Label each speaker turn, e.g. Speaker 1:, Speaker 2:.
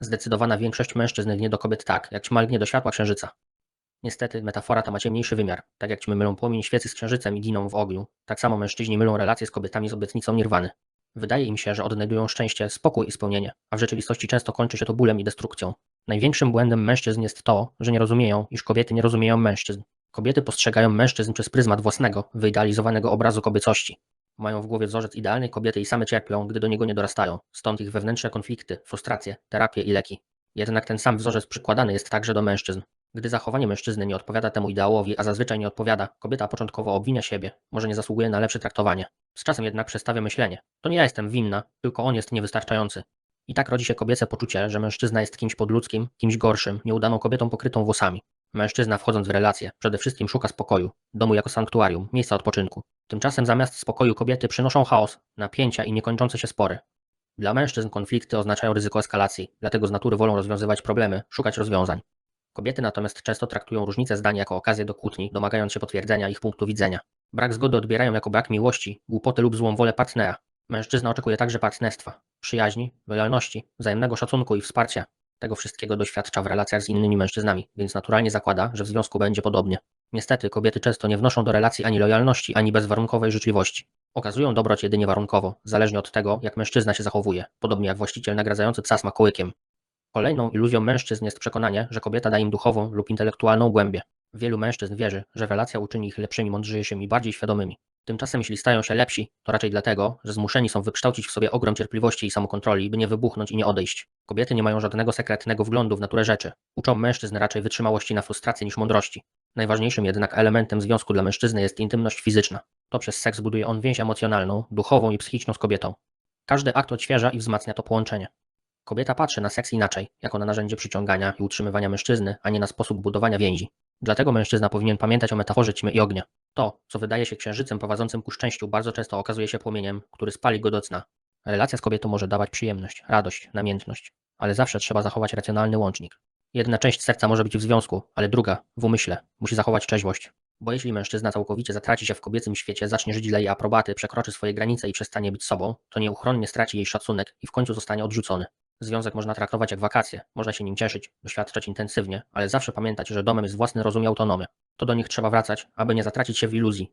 Speaker 1: Zdecydowana większość mężczyzn lgnie do kobiet tak, jak ćma lgnie do światła księżyca. Niestety, metafora ta ma ciemniejszy wymiar. Tak jak ćmy mylą płomień świecy z księżycem i giną w ogniu, tak samo mężczyźni mylą relacje z kobietami z obietnicą nirwany. Wydaje im się, że odnajdują szczęście, spokój i spełnienie, a w rzeczywistości często kończy się to bólem i destrukcją. Największym błędem mężczyzn jest to, że nie rozumieją, iż kobiety nie rozumieją mężczyzn. Kobiety postrzegają mężczyzn przez pryzmat własnego, wyidealizowanego obrazu kobiecości. Mają w głowie wzorzec idealnej kobiety i same cierpią, gdy do niego nie dorastają, stąd ich wewnętrzne konflikty, frustracje, terapie i leki. Jednak ten sam wzorzec przykładany jest także do mężczyzn. Gdy zachowanie mężczyzny nie odpowiada temu ideałowi, a zazwyczaj nie odpowiada, kobieta początkowo obwinia siebie, może nie zasługuje na lepsze traktowanie. Z czasem jednak przestawia myślenie. To nie ja jestem winna, tylko on jest niewystarczający. I tak rodzi się kobiece poczucie, że mężczyzna jest kimś podludzkim, kimś gorszym, nieudaną kobietą pokrytą włosami. Mężczyzna wchodząc w relacje, przede wszystkim szuka spokoju, domu jako sanktuarium, miejsca odpoczynku. Tymczasem zamiast spokoju kobiety przynoszą chaos, napięcia i niekończące się spory. Dla mężczyzn konflikty oznaczają ryzyko eskalacji, dlatego z natury wolą rozwiązywać problemy, szukać rozwiązań. Kobiety natomiast często traktują różnice zdań jako okazję do kłótni, domagając się potwierdzenia ich punktu widzenia. Brak zgody odbierają jako brak miłości, głupoty lub złą wolę partnera. Mężczyzna oczekuje także partnerstwa, przyjaźni, lojalności, wzajemnego szacunku i wsparcia. Tego wszystkiego doświadcza w relacjach z innymi mężczyznami, więc naturalnie zakłada, że w związku będzie podobnie. Niestety kobiety często nie wnoszą do relacji ani lojalności, ani bezwarunkowej życzliwości. Okazują dobroć jedynie warunkowo, zależnie od tego, jak mężczyzna się zachowuje, podobnie jak właściciel nagradzający psa smakołykiem. Kolejną iluzją mężczyzn jest przekonanie, że kobieta da im duchową lub intelektualną głębię. Wielu mężczyzn wierzy, że relacja uczyni ich lepszymi, mądrzejszymi bardziej świadomymi. Tymczasem jeśli stają się lepsi, to raczej dlatego, że zmuszeni są wykształcić w sobie ogrom cierpliwości i samokontroli, by nie wybuchnąć i nie odejść. Kobiety nie mają żadnego sekretnego wglądu w naturę rzeczy. Uczą mężczyzn raczej wytrzymałości na frustrację niż mądrości. Najważniejszym jednak elementem związku dla mężczyzny jest intymność fizyczna. To przez seks buduje on więź emocjonalną, duchową i psychiczną z kobietą. Każdy akt odświeża i wzmacnia to połączenie. Kobieta patrzy na seks inaczej, jako na narzędzie przyciągania i utrzymywania mężczyzny, a nie na sposób budowania więzi. Dlatego mężczyzna powinien pamiętać o metaforze ćmy i ognia. To, co wydaje się księżycem prowadzącym ku szczęściu, bardzo często okazuje się płomieniem, który spali go do cna. Relacja z kobietą może dawać przyjemność, radość, namiętność, ale zawsze trzeba zachować racjonalny łącznik. Jedna część serca może być w związku, ale druga, w umyśle, musi zachować trzeźwość. Bo jeśli mężczyzna całkowicie zatraci się w kobiecym świecie, zacznie żyć dla jej aprobaty, przekroczy swoje granice i przestanie być sobą, to nieuchronnie straci jej szacunek i w końcu zostanie odrzucony. Związek można traktować jak wakacje, można się nim cieszyć, doświadczać intensywnie, ale zawsze pamiętać, że domem jest własny rozum i autonomia. To do nich trzeba wracać, aby nie zatracić się w iluzji.